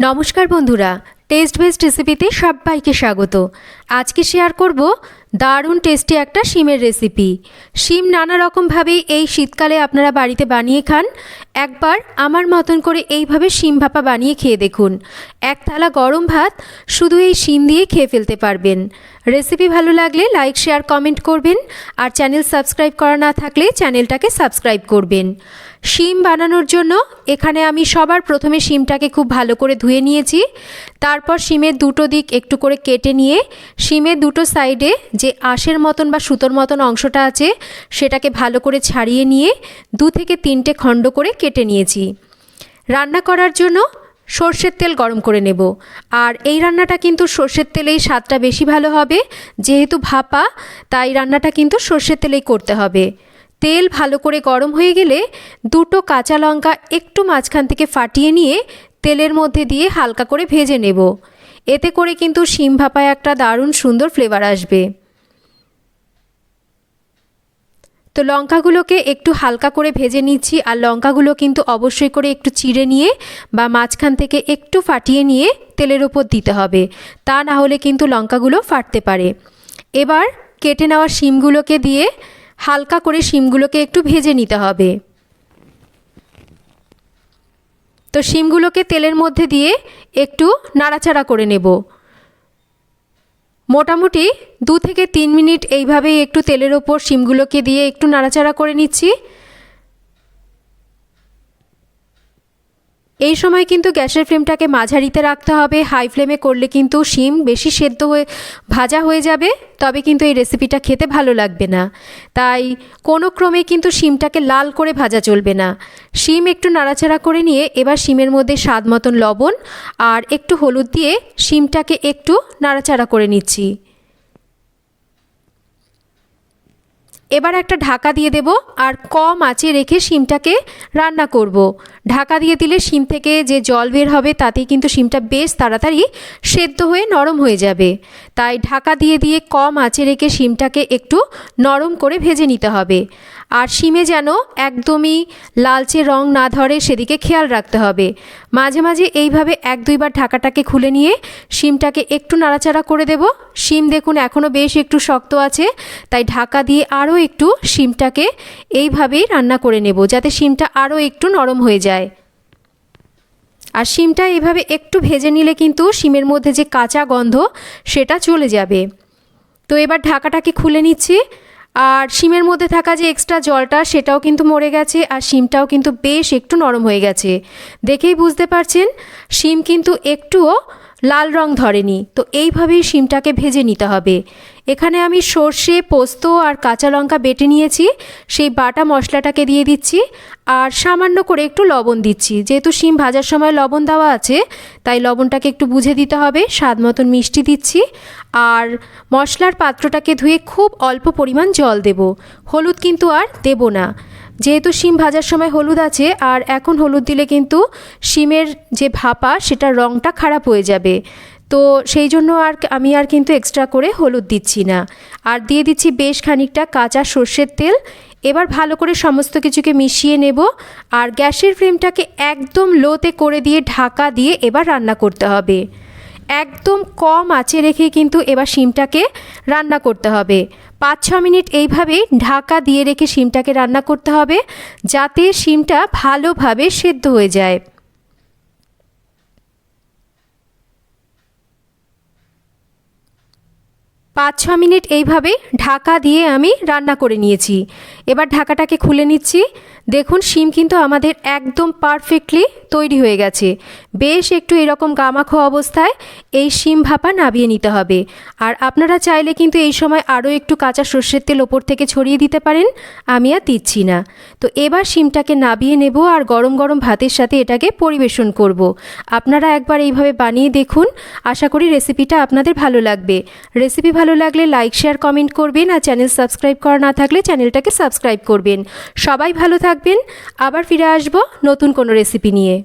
নমস্কার বন্ধুরা test best রেসিপিতে সবাইকে স্বাগত। আজকে শেয়ার করব দারুণ টেস্টি একটা শিমের রেসিপি শিম নানা রকমভাবেই এই শীতকালে আপনারা বাড়িতে বানিয়ে খান। একবার আমার মতন করে এইভাবে শিম ভাপা বানিয়ে খেয়ে দেখুন। এক থালা গরম ভাত শুধু এই শিম দিয়ে খেয়ে ফেলতে পারবেন। রেসিপি ভালো লাগলে লাইক শেয়ার কমেন্ট করবেন আর চ্যানেল সাবস্ক্রাইব করা না থাকলে চ্যানেলটাকে সাবস্ক্রাইব করবেন। শিম বানানোর জন্য এখানে আমি সবার প্রথমে শিমটাকে খুব ভালো করে ধুয়ে নিয়েছি। তারপর শিমের দুটো দিক একটু করে কেটে নিয়ে শিমের দুটো সাইডে যে আঁশের মতন বা সুতোর মতন অংশটা আছে, সেটাকে ভালো করে ছাড়িয়ে নিয়ে দু থেকে তিনটে খণ্ড করে কেটে নিয়েছি। রান্না করার জন্য সর্ষের তেল গরম করে নেব। আর এই রান্নাটা কিন্তু সর্ষের তেলেই স্বাদটা বেশি ভালো হবে, যেহেতু ভাপা, তাই রান্নাটা কিন্তু সর্ষের তেলেই করতে হবে। তেল ভালো করে গরম হয়ে গেলে দুটো কাঁচা লঙ্কা একটু মাঝখান থেকে ফাটিয়ে নিয়ে তেলের মধ্যে দিয়ে হালকা করে ভেজে নেব। এতে করে কিন্তু শিম ভাপায় একটা দারুণ সুন্দর ফ্লেভার আসবে। তো লঙ্কাগুলোকে একটু হালকা করে ভেজে নিচ্ছি, আর লঙ্কাগুলো কিন্তু অবশ্যই করে একটু চিড়ে নিয়ে বা মাঝখান থেকে একটু ফাটিয়ে নিয়ে তেলের ওপর দিতে হবে। তা না হলে কিন্তু লঙ্কাগুলো ফাটতে পারে। এবার কেটে নেওয়া শিমগুলোকে দিয়ে হালকা করে শিমগুলোকে একটু ভেজে নিতে হবে। তো শিমগুলোকে তেলের মধ্যে দিয়ে একটু নাড়াচাড়া করে নেব। মোটামুটি দু থেকে তিন মিনিট এইভাবেই একটু তেলের ওপর শিমগুলোকে দিয়ে একটু নাড়াচাড়া করে নিচ্ছি। এই সময় কিন্তু গ্যাসের ফ্লেমটাকে মাঝারিতে রাখতে হবে। হাই ফ্লেমে করলে কিন্তু শিম বেশি সেদ্ধ হয়ে, ভাজা হয়ে যাবে। তবে কিন্তু এই রেসিপিটা খেতে ভালো লাগবে না। তাই কোনো ক্রমে কিন্তু শিমটাকে লাল করে ভাজা চলবে না। শিম একটু নাড়াচাড়া করে নিয়ে এবার শিমের মধ্যে স্বাদ মতন লবণ আর একটু হলুদ দিয়ে শিমটাকে একটু নাড়াচাড়া করে নিচ্ছি। এবার একটা ঢাকা দিয়ে দেব আর কম আঁচে রেখে শিমটাকে রান্না করব। ঢাকা দিয়ে দিলে শিম থেকে যে জল বের হবে তাতেই কিন্তু শিমটা বেশ তাড়াতাড়ি সেদ্ধ হয়ে নরম হয়ে যাবে। তাই ঢাকা দিয়ে দিয়ে কম আঁচে রেখে শিমটাকে একটু নরম করে ভেজে নিতে হবে। আর শিমে যেন একদমই লালচে রং না ধরে সেদিকে খেয়াল রাখতে হবে। মাঝে মাঝে এইভাবে এক দুইবার ঢাকাটাকে খুলে নিয়ে শিমটাকে একটু নাড়াচাড়া করে দেব। শিম দেখুন এখনও বেশ একটু শক্ত আছে, তাই ঢাকা দিয়ে আরও একটু শিমটাকে এইভাবেই রান্না করে নেব, যাতে শিমটা আরও একটু নরম হয়ে যায়। আর শিমটা এভাবে একটু ভেজে নিলে কিন্তু শিমের মধ্যে যে কাঁচা গন্ধ, সেটা চলে যাবে। তো এবার ঢাকাটাকে খুলে নিচ্ছি। আর শিমের মধ্যে থাকা যে এক্সট্রা জলটা, সেটাও কিন্তু মরে গেছে, আর শিমটাও কিন্তু বেশ একটু নরম হয়ে গেছে। দেখেই বুঝতে পারছেন, শিম কিন্তু একটুও লাল রং ধরেনি। তো এইভাবেই শিমটাকে ভেজে নিতে হবে। এখানে আমি সর্ষে, পোস্ত আর কাঁচা লঙ্কা বেটে নিয়েছি। সেই বাটা মশলাটাকে দিয়ে দিচ্ছি। আর সামান্য করে একটু লবণ দিচ্ছি। যেহেতু শিম ভাজার সময় লবণ দেওয়া আছে, তাই লবণটাকে একটু বুঝে দিতে হবে। স্বাদ মতন মিষ্টি দিচ্ছি। আর মশলার পাত্রটাকে ধুয়ে খুব অল্প পরিমাণ জল দেব। হলুদ কিন্তু আর দেব না। যেহেতু শিম ভাজার সময় হলুদ আছে, আর এখন হলুদ দিলে কিন্তু শিমের যে ভাপা, সেটার রঙটা খারাপ হয়ে যাবে। তো সেই জন্য আর আমি আর কিন্তু এক্সট্রা করে হলুদ দিচ্ছি না। আর দিয়ে দিচ্ছি বেশ খানিকটা কাঁচা সর্ষের তেল। এবার ভালো করে সমস্ত কিছুকে মিশিয়ে নেব। আর গ্যাসের ফ্লেমটাকে একদম লোতে করে দিয়ে ঢাকা দিয়ে এবার রান্না করতে হবে। একদম কম আঁচে রেখে কিন্তু এবার শিমটাকে রান্না করতে হবে। পাঁচ, ছ মিনিট এইভাবেই ঢাকা দিয়ে রেখে শিমটাকে রান্না করতে হবে যাতে শিমটা ভালোভাবে সেদ্ধ হয়ে যায়। পাঁচ ছ মিনিট এইভাবে ঢাকা দিয়ে আমি রান্না করে নিয়েছি। এবার ঢাকাটাকে খুলে নিচ্ছি। দেখুন, শিম কিন্তু আমাদের একদম পারফেক্টলি তৈরি হয়ে গেছে। বেশ একটু এরকম গামাখো অবস্থায় এই শিম ভাপা নাবিয়ে নিতে হবে। আর আপনারা চাইলে কিন্তু এই সময় আরও একটু কাঁচা সর্ষের তেল ওপর থেকে ছড়িয়ে দিতে পারেন। আমি আর দিচ্ছি না। তো এবার শিমটাকে নাবিয়ে নেব আর গরম গরম ভাতের সাথে এটাকে পরিবেশন করব। আপনারা একবার এইভাবে বানিয়ে দেখুন। আশা করি রেসিপিটা আপনাদের ভালো লাগবে। রেসিপি ভালো লাগলে লাইক শেয়ার কমেন্ট করবেন আর চ্যানেল সাবস্ক্রাইব করা না থাকলে চ্যানেলটাকে সাবস্ক্রাইব করবেন। সবাই ভালো থাকবেন। আবার ফিরে আসব নতুন কোনো রেসিপি নিয়ে।